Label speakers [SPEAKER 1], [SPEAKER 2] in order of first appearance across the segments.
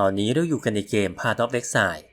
[SPEAKER 1] ตอนนี้เราอยู่กันในเกม Path of Exile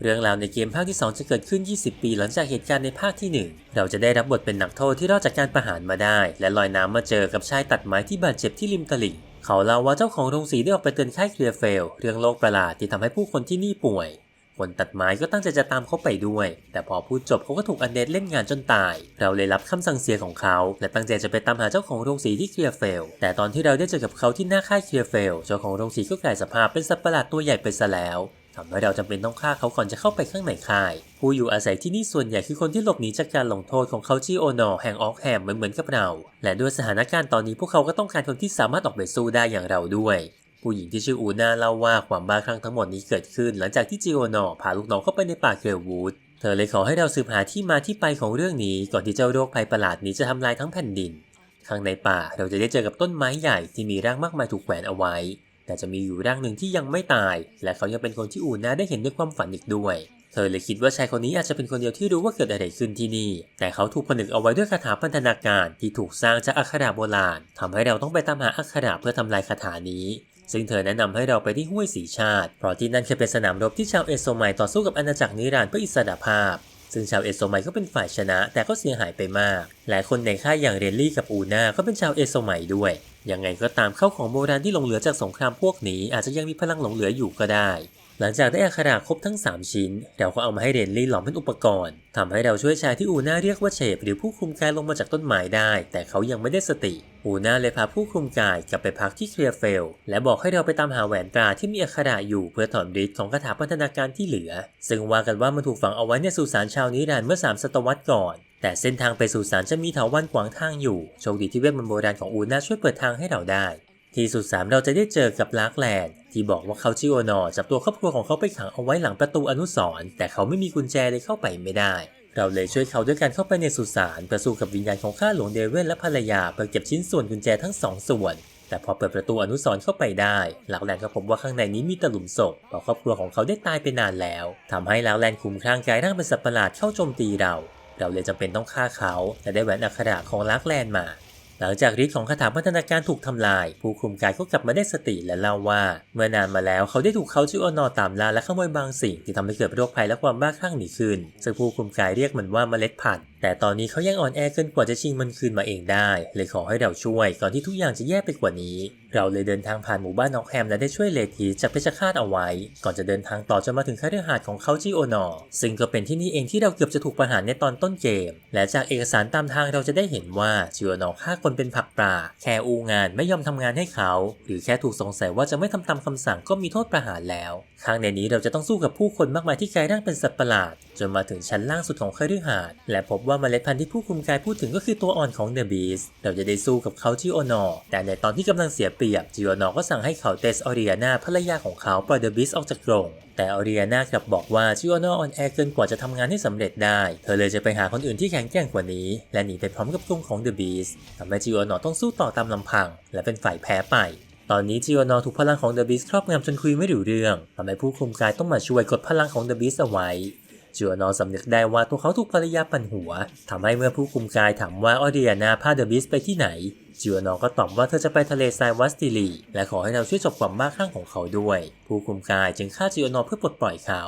[SPEAKER 1] เรื่องราวในเกมภาคที่ 2 จะเกิดขึ้น 20 ปีหลังจากเหตุการณ์ในภาคที่ 1 เราจะได้รับบทเป็นนักโทษที่รอดจากการประหารมาได้ และลอยน้ำมาเจอกับชายตัดไม้ที่บาดเจ็บที่ริมตลิ่ง เขาเล่าว่าเจ้าของโรงสีได้ออกไปเตือนค่ายเคลียร์เฟลเรื่องโรคประหลาดที่ทำให้ผู้คนที่นี่ป่วย คนตัดไม้ก็ตั้งใจจะตามเขาไปด้วย แต่พอพูดจบเขาก็ถูกอันเดตเล่นงานจนตาย เราเลยรับคำสั่งเสียของเขา และตั้งใจจะไปตามหาเจ้าของโรงสีที่เคลียร์เฟล แต่ตอนที่เราได้เจอกับเขาที่หน้าค่ายเคลียร์เฟล เจ้าของโรงสีก็กลายสภาพเป็นสัตว์ประหลาดตัวใหญ่ไปซะแล้ว ทำให้เราจำเป็นต้องฆ่าเขาก่อนจะเข้าไปข้างในค่าย ผู้อยู่อาศัยที่นี่ส่วนใหญ่คือคนที่หลบหนีจากการลงโทษของเขาจีโอนอแห่งออกแฮมเหมือนเหมือนกับเรา และด้วยสถานการณ์ตอนนี้พวกเขาก็ต้องการคนที่สามารถออกไปสู้ได้อย่างเราด้วยผู้หญิงที่ชื่ออูน่าเล่าว่าความบ้าคลั่งทั้งหมดนี้เกิดขึ้น หลังจากที่จีโอนอพาลูกน้องเข้าไปในป่าเกลวูด เธอเลยขอให้เราสืบหาที่มาที่ไปของเรื่องนี้ก่อนที่เจ้าโรคภัยประหลาดนี้จะทำลายทั้งแผ่นดิน ข้างในป่าเราจะได้เจอกับต้นไม้ใหญ่ที่มีรากมากมายถูกแขวนเอาไว้ แต่จะมีอยู่ร่างหนึ่งที่ยังไม่ตาย และเขายังเป็นคนที่อูน่าได้เห็นในความฝันอีกด้วยเธอเลยคิดว่าชายคนนี้อาจจะเป็นคนเดียวที่รู้ว่าเกิดอะไรขึ้นที่นี่ แต่เขาถูกผนึกเอาไว้ด้วยคาถาพันธนาการที่ถูกสร้างจากอักขระโบราณทำให้เราต้องไปตามหาอักขระเพื่อทำลายคาถานี้ ซึ่งเธอแนะนำให้เราไปที่ห้วยสีชาติ เพราะที่นั่นเคยเป็นสนามรบที่ชาวเอโซไมต่อสู้กับอาณาจักรนิรันดร์เพื่ออิสรภาพ ซึ่งชาวเอโซไมก็เป็นฝ่ายชนะ แต่ก็เสียหายไปมาก หลายคนในค่ายอย่างเรนลี่กับอูน่าก็เป็นชาวเอโซไมด้วย ยังไงก็ตามเข้าของโบราณที่หลงเหลือจากสงครามพวกนี้อาจจะยังมีพลังหลงเหลืออยู่ก็ได้ หลังจากได้อักระครบทั้ง 3 ชิ้น เราก็เอามาให้เรนลี่หลอมเป็นอุปกรณ์ทำให้เราช่วยชายที่อูน่าเรียกว่าเชฟหรือผู้คุมกายลงมาจากต้นไม้ได้ แต่เขายังไม่ได้สติ อูน่าเลยพาผู้คุมกายกลับไปพักที่เคลียร์เฟล และบอกให้เราไปตามหาแหวนตราที่มีอักระอยู่เพื่อถอนฤทธิ์ของคาถาพันธนาการที่เหลือ ซึ่งว่ากันว่ามันถูกฝังเอาไว้ในสุสานชาวนิรันดร์เมื่อ3ศตวรรษก่อนแต่เส้นทางไปสุสานจะมีเถาวัลย์ขวางทางอยู่ โชคดีที่เวทมนต์โบราณของอูน่าช่วยเปิดทางให้เราได้ ที่สุดสามเราจะได้เจอกับลากแลนด์ที่บอกว่าเขาชื่อโอนอจับตัวครอบครัวของเขาไปขังเอาไว้หลังประตูอนุสรณ์แต่เขาไม่มีกุญแจเลยเข้าไปไม่ได้ เราเลยช่วยเขาด้วยการเข้าไปในสุสานเพื่อสู้กับวิญญาณของข้าหลวงเดเวนและภรรยาเพื่อเก็บชิ้นส่วนกุญแจทั้งสองส่วน แต่พอเปิดประตูอนุสรณ์เข้าไปได้ลักแลนก็พบว่าข้างในนี้มีตะหลุมศพเพราะครอบครัวของเขาได้ตายไปนานแล้วทำให้ล้วแลนคุมคลั่งกลายร่างเป็นสัตว์ประหลาดเข้าโจมตีเรา เราเลยจำเป็นต้องฆ่าเขาและได้แหวนอักขระของลักแลนมา หลังจากฤทธิ์ของคาถาพัฒนาการถูกทำลาย ผู้คุมกายก็กลับมาได้สติและเล่าว่า เมื่อนานมาแล้วเขาได้ถูกเขาชื่ออนอตามล่าและขโมยบางสิ่งที่ทำให้เกิดโรคภัยและความบ้าคลั่งหนีขึ้นซึ่งผู้คุมกายเรียกมันว่าเมล็ดพันธุ์แต่ตอนนี้เขายังอ่อนแอเกินกว่าจะชิงมันคืนมาเองได้ เลยขอให้เราช่วยก่อนที่ทุกอย่างจะแย่ไปกว่านี้ เราเลยเดินทางผ่านหมู่บ้านนอกแฮมและได้ช่วยเลทีจากเพชฌฆาตเอาไว้ ก่อนจะเดินทางต่อจนมาถึงคฤหาสน์ของเขาจิโอนอซึ่งก็เป็นที่นี่เองที่เราเกือบจะถูกประหารในตอนต้นเกม และจากเอกสารตามทางเราจะได้เห็นว่าจิโอนอฆ่าคนเป็นผักปลาแค่อูงานไม่ยอมทำงานให้เขา หรือแค่ถูกสงสัยว่าจะไม่ทำตามคำสั่งก็มีโทษประหารแล้ว ข้างในนี้เราจะต้องสู้กับผู้คนมากมายที่กลายร่างเป็นสัตว์ประหลาด จนมาถึงชั้นล่างสุดของคฤหาสน์และพบว่าเมล็ดพันธุ์ที่ผู้คุมกายพูดถึงก็คือตัวอ่อนของเดอะบีสเราจะได้สู้กับเขาจิโอนอแต่ในตอนที่กำลังเสียเปรียบจิโอนอก็สั่งให้เขาเตสออริอานาภรรยาของเขาปล่อยเดอะบีสออกจากกรงแต่ออริอานากลับบอกว่าจิโอนออ่อนแอเกินกว่าจะทำงานให้สำเร็จได้ เธอเลยจะไปหาคนอื่นที่แข็งแกร่งกว่านี้ และหนีไปพร้อมกับกรงของเดอะบีสทำให้จิโอนอต้องสู้ต่อตามลำพัง และเป็นฝ่ายแพ้ไป ตอนนี้จิโอนอถูกพลังของเดอะบีสครอบงำจนคุยไม่รู้เรื่องทำให้ผู้คุมกายต้องมาช่วยกดพลังของเดอะบีสเอาไว้จิโอนอสำนึกได้ว่าตัวเขาถูกภรรยาปั่นหัวทำให้เมื่อผู้คุมกายถามว่าออเดียนาพาเดอะบีสไปที่ไหนจิโอนอก็ตอบว่าเธอจะไปทะเลทรายวัสติลี และขอให้เราช่วยจบความบ้าคลั่งของเขาด้วย ผู้คุมกายจึงฆ่าจิโอนอเพื่อปลดปล่อยเขา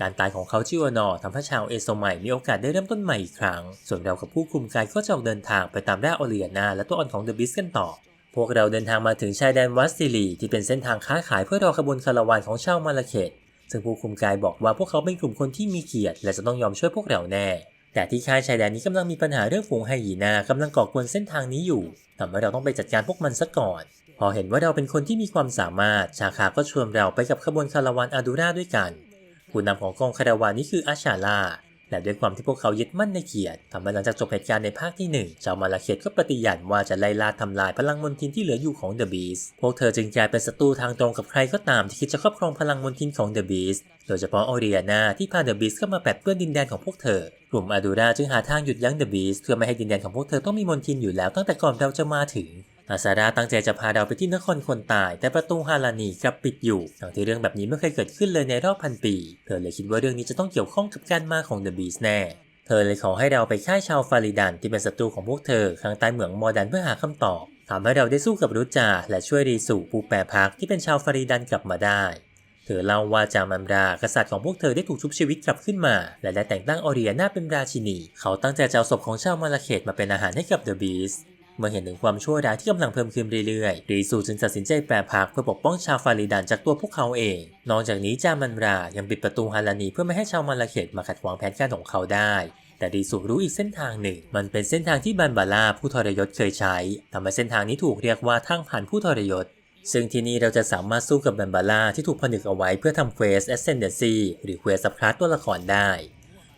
[SPEAKER 1] การตายของเขาจิโอนอทำให้ชาวเอโซไมมีโอกาสได้เริ่มต้นใหม่อีกครั้ง ส่วนเรากับผู้คุมกายก็จะออกเดินทางไปตามล่าออเลียนาและตัวอ่อนของเดอะบิสกันต่อ พวกเราเดินทางมาถึงชายแดนวัสติลีที่เป็นเส้นทางค้าขายเพื่อรอขบวนคาราวานของชาวมาลาเขต ซึ่งผู้คุมกายบอกว่าพวกเขาเป็นกลุ่มคนที่มีเกียรติ และจะต้องยอมช่วยพวกเราแน่ แต่ที่ค่ายชายแดนนี้กำลังมีปัญหาเรื่องฝูงไฮยีนากำลังก่อกวนเส้นทางนี้อยู่ทำให้เราต้องไปจัดการพวกมันซะก่อน พอเห็นว่าเราเป็นคนที่มีความสามารถ ชาคาก็ชวนเราไปกับขบวนคาราวานอาดูราด้วยกัน ผู้นำของกองคาราวานนี้คืออาชาลา และด้วยความที่พวกเขายึดมั่นในเกียรติทำให้หลังจากจบเหตุการณ์ในภาคที่หนึ่งชาวมาลาเขตก็ปฏิญาณว่าจะไล่ล่าทำลายพลังมนทินที่เหลืออยู่ของเดอะบีสพวกเธอจึงกลายเป็นศัตรูทางตรงกับใครก็ตามที่คิดจะครอบครองพลังมนทินของเดอะบีสโดยเฉพาะออเรียนาที่พาเดอะบีสเข้ามาแปดเปื้อนดินแดนของพวกเธอกลุ่มอาดูราจึงหาทางหยุดยั้งเดอะบีสเพื่อไม่ให้ดินแดนของพวกเธอต้องมีมนทินอยู่แล้วตั้งแต่ก่อนเราจะมาถึง อาซาราตั้งใจจะพาเราไปที่นครคนตาย แต่ประตูฮารานีกลับปิดอยู่ทั้งที่เรื่องแบบนี้ไม่เคยเกิดขึ้นเลยในรอบพันปี เธอเลยคิดว่าเรื่องนี้จะต้องเกี่ยวข้องกับการมาของเดอะบีสแน่เธอเลยขอให้เราไปค่ายชาวฟาริดันที่เป็นศัตรูของพวกเธอข้างใต้เหมืองมอร์ดันเพื่อหาคำตอบทำให้เราได้สู้กับรุจา และช่วยรีสูผู้แปรพักที่เป็นชาวฟาริดันกลับมาได้ เธอเล่าว่าจามันรากษัตริย์ของพวกเธอได้ถูกชุบชีวิตกลับขึ้นมา และได้แต่งตั้งออเรียนาเป็นราชินี เขาตั้งใจจะเอาศพของชาวมาลาเขตมาเป็นอาหารให้กับเดอะบีส เมื่อเห็นถึงความชั่วร้ายที่กำลังเพิ่มขึ้นเรื่อยๆรีซูจึงตัดสินใจแปรพักเพื่อปกป้องชาวฟาริดันจากตัวพวกเขาเอง นอกจากนี้จามันรายังปิดประตูฮารานีเพื่อไม่ให้ชาวมาลาเขตมาขัดขวางแผนการของเขาได้แต่รีซูรู้อีกเส้นทางหนึ่ง มันเป็นเส้นทางที่บันบาร่าผู้ทรยศเคยใช้ทำให้เส้นทางนี้ถูกเรียกว่าทางผ่านผู้ทรยศ ซึ่งที่นี่เราจะสามารถสู้กับบันบาร่าที่ถูกผนึกเอาไว้เพื่อทำเควส Ascendancy หรือเควสสับคลาสตัวละครได้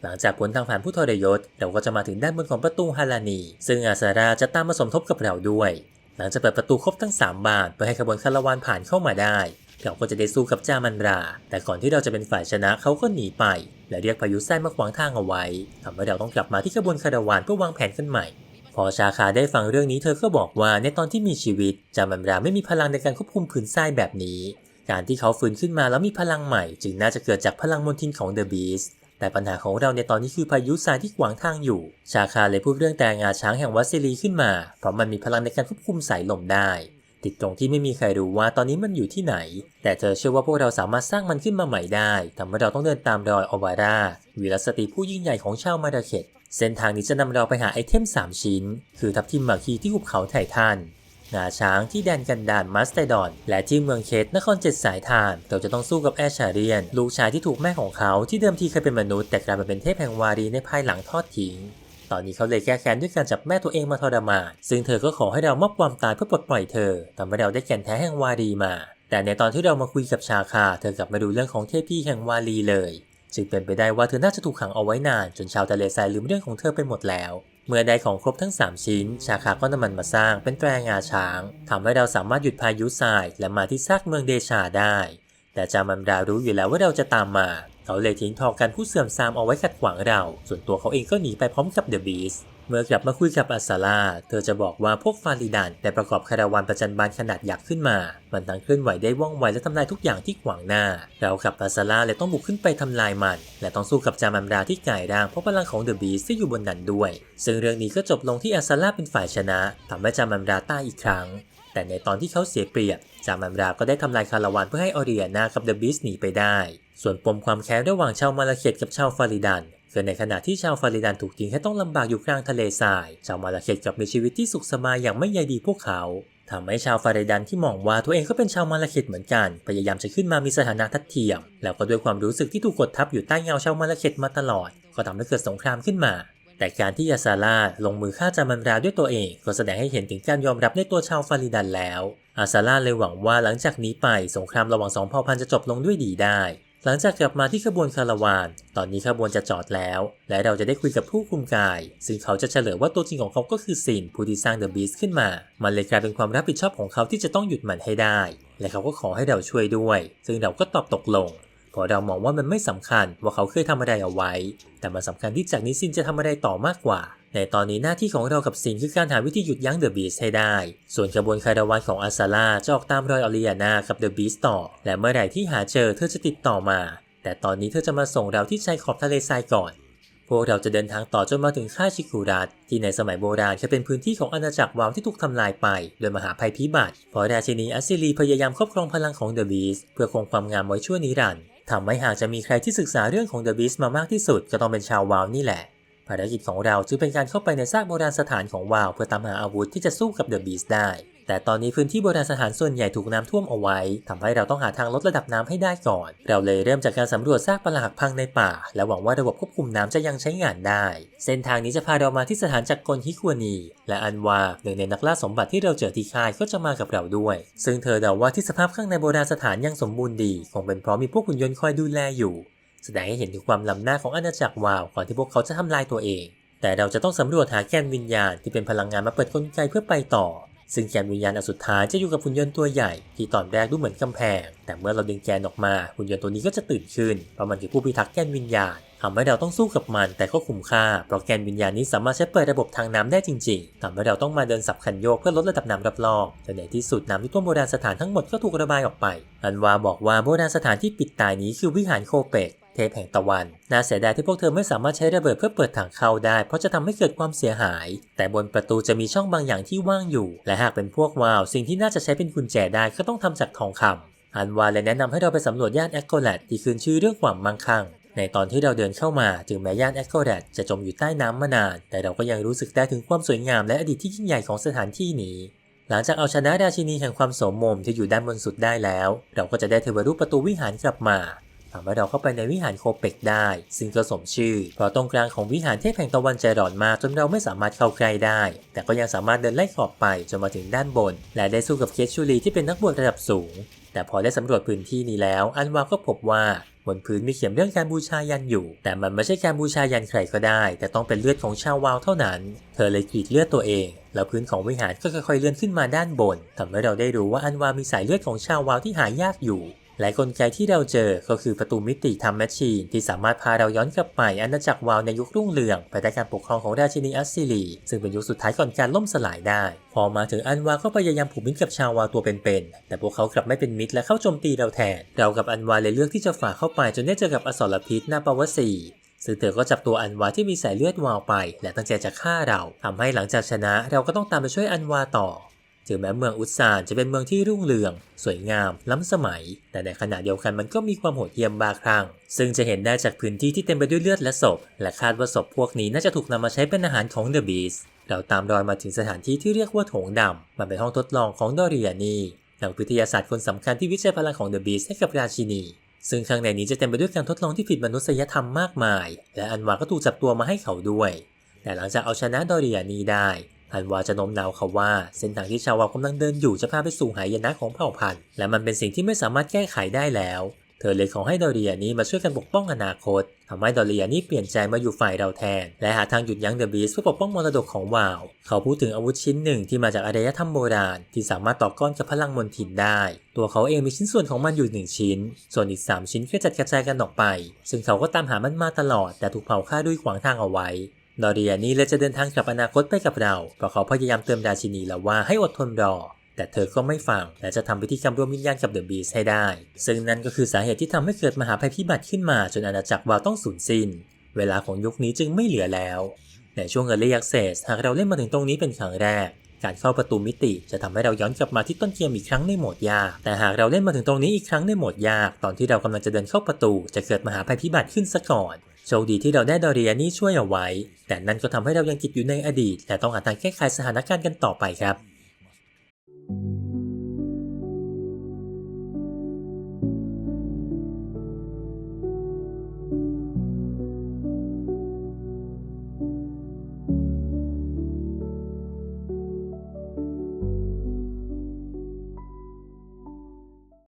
[SPEAKER 1] หลังจากพ้นทางผ่านผู้ทรยศเราก็จะมาถึงด้านบนของประตูฮารานี ซึ่งอาซาราจะตามมาสมทบกับเราด้วย หลังจากเปิดประตูครบทั้ง 3 บานเพื่อให้ขบวนคาราวานผ่านเข้ามาได้ เราก็จะได้สู้กับจามันรา แต่ก่อนที่เราจะเป็นฝ่ายชนะเขาก็หนีไป และเรียกพายุไส้มาขวางทางเอาไว้ทำให้เราต้องกลับมาที่ขบวนคาราวานเพื่อวางแผนกันใหม่พอชาคาได้ฟังเรื่องนี้เธอก็บอกว่าในตอนที่มีชีวิต จามันราไม่มีพลังในการควบคุมผืนทรายแบบนี้ การที่เขาฟื้นขึ้นมาแล้วมีพลังใหม่ จึงน่าจะเกิดจากพลังมนทินของเดอะบีส แต่ปัญหาของเราในตอนนี้คือพายุทรายที่ขวางทางอยู่ ชาคาเลยพูดเรื่องแต่งาช้างแห่งวัดซิลีขึ้นมา เพราะมันมีพลังในการควบคุมสายลมได้ ติดตรงที่ไม่มีใครรู้ว่าตอนนี้มันอยู่ที่ไหน แต่เธอเชื่อว่าพวกเราสามารถสร้างมันขึ้นมาใหม่ได้ทำให้เราต้องเดินตามรอยอวาราวีรสตรีผู้ยิ่งใหญ่ของชาวมาราเขตเส้นทางนี้จะนำเราไปหาไอเทม 3 ชิ้น คือทับทิมมาคีที่หุบเขาไททัน งาช้างที่แดนกันดานมัสเตดอน และที่เมืองเคสนครเจ็ดสายทานเราจะต้องสู้กับแอชาเรียน ลูกชายที่ถูกแม่ของเขาที่เดิมทีเคยเป็นมนุษย์แต่กลายมาเป็นเทพแห่งวารีในภายหลังทอดทิ้งตอนนี้เขาเลยแก้แค้นด้วยการจับแม่ตัวเองมาทรมานซึ่งเธอก็ขอให้เรามอบความตายเพื่อปลดปล่อยเธอทำให้เราได้แก่นแท้แห่งวารีมา แต่ในตอนที่เรามาคุยกับชาคา เธอกลับมาดูเรื่องของเทพพี่แห่งวารีเลย จึงเป็นไปได้ว่าเธอน่าจะถูกขังเอาไว้นาน จนชาวทะเลทรายลืมเรื่องของเธอไปหมดแล้ว เมื่อได้ของครบทั้ง 3 ชิ้น ชาคาก็นำมันมาสร้างเป็นแตรงาช้างทำให้เราสามารถหยุดพายุทรายและมาที่ซากเมืองเดชาได้ แต่จามันดารู้อยู่แล้วว่าเราจะตามมาเขาเลยทิ้งทอกันผู้เสื่อมทรามเอาไว้ขัดขวางเรา ส่วนตัวเขาเองก็หนีไปพร้อมกับเดอะบีส เมื่อกลับมาคุยกับอัสซาลา เธอจะบอกว่าพวกฟาริดันได้ประกอบคาราวานประจันบานขนาดยักษ์ขึ้นมา มันทั้งเคลื่อนไหวได้ว่องไวและทำลายทุกอย่างที่ขวางหน้า เรากับอัสซาลาเลยต้องบุกขึ้นไปทำลายมัน และต้องสู้กับจามันราที่กายร่างเพราะพลังของเดอะบีสที่อยู่บนนั้นด้วย ซึ่งเรื่องนี้ก็จบลงที่อัสซาลาเป็นฝ่ายชนะทำให้จามันราตายอีกครั้ง แต่ในตอนที่เขาเสียเปรียบ จามันราก็ได้ทำลายคาราวานเพื่อให้ออเรียนากับเดอะบีสหนีไปได้ ส่วนปมความแค้นระหว่างชาวมาลาเขตกับชาวฟาริดัน คือในขณะที่ชาวฟาริดันถูกทิ้งให้ต้องลำบากอยู่กลางทะเลทราย ชาวมาลาเขตกลับมีชีวิตที่สุขสบายอย่างไม่ใยดีพวกเขาทำให้ชาวฟาริดันที่มองว่าตัวเองก็เป็นชาวมาลาเขตเหมือนกัน พยายามจะขึ้นมามีสถานะทัดเทียม แล้วก็ด้วยความรู้สึกที่ถูกกดทับอยู่ใต้เงาชาวมาลาเขตมาตลอด ก็ทำให้เกิดสงครามขึ้นมา แต่การที่ยาซาลาลงมือฆ่าจามันราด้วยตัวเอง ก็แสดงให้เห็นถึงการยอมรับในตัวชาวฟาริดันแล้ว อาซาลาเลยหวังว่าหลังจากนี้ไปสงครามระหว่างสองเผ่าพันธุ์จะจบลงด้วยดีได้ หลังจากกลับมาที่ขบวนคาราวาน ตอนนี้ขบวนจะจอดแล้ว และเราจะได้คุยกับผู้คุมกาย ซึ่งเขาจะเฉลยว่าตัวจริงของเขาก็คือซินผู้ที่สร้างเดอะบีสขึ้นมา มันเลยกลายเป็นความรับผิดชอบของเขาที่จะต้องหยุดมันให้ได้ และเขาก็ขอให้เราช่วยด้วย ซึ่งเราก็ตอบตกลง พราะเรามองว่ามันไม่สำคัญว่าเขาเคยทำอะไรเอาไว้ แต่มันสำคัญที่จากนี้ซินจะทำอะไรต่อมากกว่า ในตอนนี้หน้าที่ของเรากับซินคือการหาวิธีหยุดยั้งเดอะบีสให้ได้ ส่วนกระบวนคาราวานของอาซาร่าจะออกตามรอยออริยานากับเดอะบีสต่อ และเมื่อไหร่ที่หาเจอเธอจะติดต่อมา แต่ตอนนี้เธอจะมาส่งเราที่ชายขอบทะเลทรายก่อน พวกเราจะเดินทางต่อจนมาถึงค่ายชิคุรัตที่ในสมัยโบราณเคยเป็นพื้นที่ของอาณาจักรวาวที่ถูกทำลายไป โดยมหาภัยพิบัติพราะราชินีอัสซิลีพยายามครอบครองพลังของเดอะบีสเพื่อคงความงามไว้ชั่วนิรันดร์ ทำให้หากจะมีใครที่ศึกษาเรื่องของเดอะบีสมามากที่สุดก็ต้องเป็นชาววาวนี่แหละ ภารกิจของเราจึงเป็นการเข้าไปในซากโบราณสถานของวาว เพื่อตามหาอาวุธที่จะสู้กับเดอะบีสได้ แต่ตอนนี้พื้นที่โบราณสถานส่วนใหญ่ถูกน้ำท่วมเอาไว้ทำให้เราต้องหาทางลดระดับน้ำให้ได้ก่อน เราเลยเริ่มจากการสำรวจซากปรักหักพังในป่า และหวังว่าระบบควบคุมน้ำจะยังใช้งานได้ เส้นทางนี้จะพาเรามาที่สถานจักรกลฮิควานี และอันวาหนึ่งในนักล่าสมบัติที่เราเจอที่ค่ายก็จะมากับเราด้วย ซึ่งเธอเดาว่าที่สภาพข้างในโบราณสถานยังสมบูรณ์ดีคงเป็นเพราะมีพวกหุ่นยนต์คอยดูแลอยู่แสดงให้เห็นถึงความล้ำหน้าของอาณาจักรวาวก่อนที่พวกเขาจะทำลายตัวเอง แต่เราจะต้องสำรวจหาแกนวิญญาณที่เป็นพลังงานมาเปิดกลไกเพื่อไปต่อ ซึ่งแกนวิญญาณอันสุดท้ายจะอยู่กับหุ่นยนต์ตัวใหญ่ ที่ตอนแรกดูเหมือนกำแพง แต่เมื่อเราดึงแกนออกมาหุ่นยนต์ตัวนี้ก็จะตื่นขึ้นเพราะมันคือผู้พิทักษ์แกนวิญญาณทำให้เราต้องสู้กับมันแต่ก็คุ้มค่า เพราะแกนวิญญาณนี้สามารถใช้เปิดระบบทางน้ำได้จริงๆทำให้เราต้องมาเดินสับคันโยกเพื่อลดระดับน้ำรอบๆจนในที่สุดน้ำที่ท่วมโบราณสถานทั้งหมดก็ถูกระบายออกไป อันวาบอกว่าโบราณสถานที่ปิดตายนี้คือวิหารโคเปก เทพแห่งตะวัน น่าเสียดายที่พวกเธอไม่สามารถใช้ระเบิดเพื่อเปิดทางเข้าได้ เพราะจะทำให้เกิดความเสียหาย แต่บนประตูจะมีช่องบางอย่างที่ว่างอยู่ และหากเป็นพวกวาว สิ่งที่น่าจะใช้เป็นกุญแจได้ก็ต้องทำจากทองคำอันวาเลยแนะนำให้เราไปสำรวจย่านแอคโกแลตที่ขึ้นชื่อเรื่องความมั่งคั่งในตอนที่เราเดินเข้ามาถึงแม้ย่านแอคโกแลตจะจมอยู่ใต้น้ำมานาน แต่เราก็ยังรู้สึกได้ถึงความสวยงามและอดีตที่ยิ่งใหญ่ของสถานที่นี้ หลังจากเอาชนะราชินีแห่งความโสมมที่อยู่ด้านบนสุดได้แล้ว เราก็จะได้เทวรูปประตูวิหารกลับมา ทำให้เราเข้าไปในวิหารโคเปกได้ ซึ่งก็สมชื่อ เพราะตรงกลางของวิหารเทพแห่งตะวันใจร้อนมากจนเราไม่สามารถเข้าใกล้ได้ แต่ก็ยังสามารถเดินไล่ขอบไปจนมาถึงด้านบน และได้สู้กับเคสชูรีที่เป็นนักบวชระดับสูง แต่พอได้สำรวจพื้นที่นี้แล้ว อันวาก็พบว่าบนพื้นมีเขียนเรื่องการบูชายันอยู่ แต่มันไม่ใช่การบูชายันใครก็ได้ แต่ต้องเป็นเลือดของชาววาวเท่านั้น เธอเลยกรีดเลือดตัวเอง แล้วพื้นของวิหารก็ค่อยๆเลื่อนขึ้นมาด้านบนทำให้เราได้รู้ว่าอันวามีสายเลือดของชาววาวที่หายากอยู่ และกลไกที่เราเจอก็คือประตูมิติทำแมชชีน ที่สามารถพาเราย้อนกลับไปอาณาจักรวาวในยุครุ่งเรืองภายใต้การปกครองของราชินีอัสซิลี ซึ่งเป็นยุคสุดท้ายก่อนการล่มสลายได้ พอมาถึงอันวาก็พยายามผูกมิตรกับชาววาวตัวเป็นๆแต่พวกเขากลับไม่เป็นมิตรและเข้าโจมตีเราแทน เรากับอันวาเลยเลือกที่จะฝ่าเข้าไปจนได้เจอกับอสรพิษนาปาวสีซึ่งเธอก็จับตัวอันวาที่มีสายเลือดวาวไป และตั้งใจจะฆ่าเราทำให้หลังจากชนะเราก็ต้องตามไปช่วยอันวาต่อ ถึงแม้เมืองอุตสานจะเป็นเมืองที่รุ่งเรือง สวยงาม ล้ำสมัย แต่ในขณะเดียวกันมันก็มีความโหดเหี้ยมบาคลั่ง ซึ่งจะเห็นได้จากพื้นที่ที่เต็มไปด้วยเลือดและศพ และคาดว่าศพพวกนี้น่าจะถูกนำมาใช้เป็นอาหารของเดอะบีสเราตามรอยมาถึงสถานที่ที่เรียกว่าโถงดำ มันเป็นห้องทดลองของดอริอานีนักวิทยาศาสตร์คนสำคัญที่วิจัยพลังของเดอะบีสให้กับราชินี ซึ่งข้างในนี้จะเต็มไปด้วยการทดลองที่ผิดมนุษยธรรมมากมาย และอันวาก็ถูกจับตัวมาให้เขาด้วย แต่หลังจากเอาชนะดอริอานีได้ อันวาจะโน้มน้าวเขาว่าเส้นทางที่ชาววากำลังเดินอยู่จะพาไปสู่หายนะของเผ่าพันธุ์และมันเป็นสิ่งที่ไม่สามารถแก้ไขได้แล้ว เธอเลยขอให้ดอริอานีมาช่วยกันปกป้องอนาคตทำให้ดอริอานีเปลี่ยนใจมาอยู่ฝ่ายเราแทน และหาทางหยุดยั้งเดอะบีสเพื่อปกป้องมรดกของวาว เขาพูดถึงอาวุธชิ้นหนึ่งที่มาจากอารยธรรมโบราณ ที่สามารถต่อกรกับพลังมนทินได้ ตัวเขาเองมีชิ้นส่วนของมันอยู่หนึ่งชิ้น ส่วนอีก 3 ชิ้นก็จัดกระจายกันออกไป ซึ่งเขาก็ตามหามันมาตลอด แต่ถูกเผาฆ่าด้วยขวางทางเอาไว้ ดอริอานีเลยจะเดินทางกลับอนาคตไปกับเราเพราะเขาพยายามเติมราชินีแล้วว่าให้อดทนรอ แต่เธอก็ไม่ฟังและจะทำพิธีกรรมรวมวิญญาณกับเดอะบีสให้ได้ ซึ่งนั่นก็คือสาเหตุที่ทำให้เกิดมหาภัยพิบัติขึ้นมาจนอาณาจักรวาวต้องสูญสิ้น เวลาของยุคนี้จึงไม่เหลือแล้ว ในช่วง Early Access หากเราเล่นมาถึงตรงนี้เป็นครั้งแรก การเข้าประตูมิติจะทำให้เราย้อนกลับมาที่ต้นเกมอีกครั้งในโหมดยาก แต่หากเราเล่นมาถึงตรงนี้อีกครั้งในโหมดยาก ตอนที่เรากำลังจะเดินเข้าประตู จะเกิดมหาภัยพิบัติขึ้นซะก่อน โชคดีที่เราได้ดอริยานี่ช่วยเอาไว้ แต่นั่นก็ทำให้เรายังติดอยู่ในอดีต และต้องหาทางแก้ไขสถานการณ์กันต่อไปครับ